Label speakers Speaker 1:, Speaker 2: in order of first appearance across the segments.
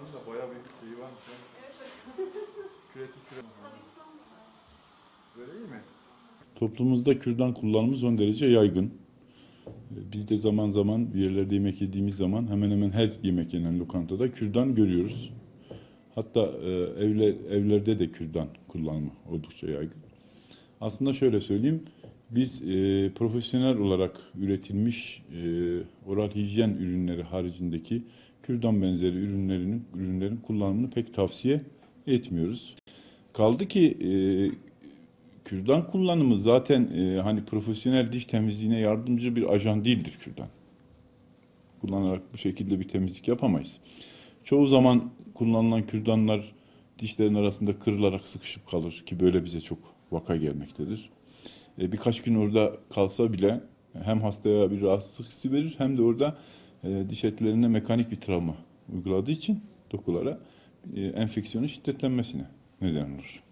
Speaker 1: Kürdanın da bayağı bir şeyi varmış ya. Küretik küre. Böyle iyi mi?
Speaker 2: Toplumumuzda kürdan kullanımı son derece yaygın. Biz de zaman zaman bir yerlerde yemek yediğimiz zaman hemen hemen her yemek yenen lokantada kürdan görüyoruz. Hatta e, evler, evlerde de kürdan kullanımı oldukça yaygın. Aslında şöyle söyleyeyim, biz e, profesyonel olarak üretilmiş e, oral hijyen ürünleri haricindeki kürdan benzeri ürünlerin ürünlerin kullanımını pek tavsiye etmiyoruz. Kaldı ki e, kürdan kullanımı zaten e, hani profesyonel diş temizliğine yardımcı bir ajan değildir kürdan. Kullanarak bu şekilde bir temizlik yapamayız. Çoğu zaman kullanılan kürdanlar dişlerin arasında kırılarak sıkışıp kalır ki böyle bize çok vaka gelmektedir. E, birkaç gün orada kalsa bile hem hastaya bir rahatsızlık hissi verir hem de orada e, diş etlerine mekanik bir travma uyguladığı için dokulara e, enfeksiyonun şiddetlenmesine neden olur.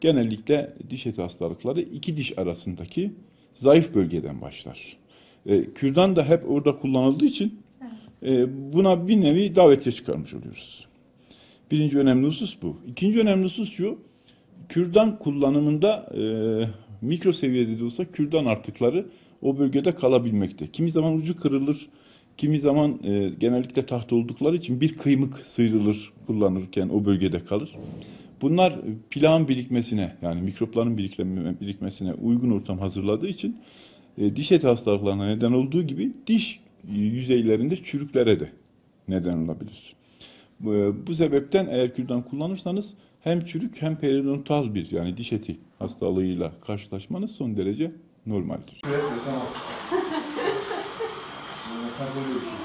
Speaker 2: Genellikle diş eti hastalıkları iki diş arasındaki zayıf bölgeden başlar. E, kürdan da hep orada kullanıldığı için e, buna bir nevi davetiye çıkarmış oluyoruz. Birinci önemli husus bu. İkinci önemli husus şu, kürdan kullanımında e, mikro seviyede de olsa kürdan artıkları o bölgede kalabilmekte. Kimi zaman ucu kırılır, kimi zaman e, genellikle taht oldukları için bir kıymık sıyrılır kullanırken o bölgede kalır. Bunlar plağın birikmesine yani mikropların birikme- birikmesine uygun ortam hazırladığı için e, diş eti hastalıklarına neden olduğu gibi diş yüzeylerinde çürüklere de neden olabilir. Bu, bu sebepten eğer kürdan kullanırsanız hem çürük hem periodontal bir yani diş eti hastalığıyla karşılaşmanız son derece normaldir.
Speaker 1: Küretik tamam. Ee, sen böyle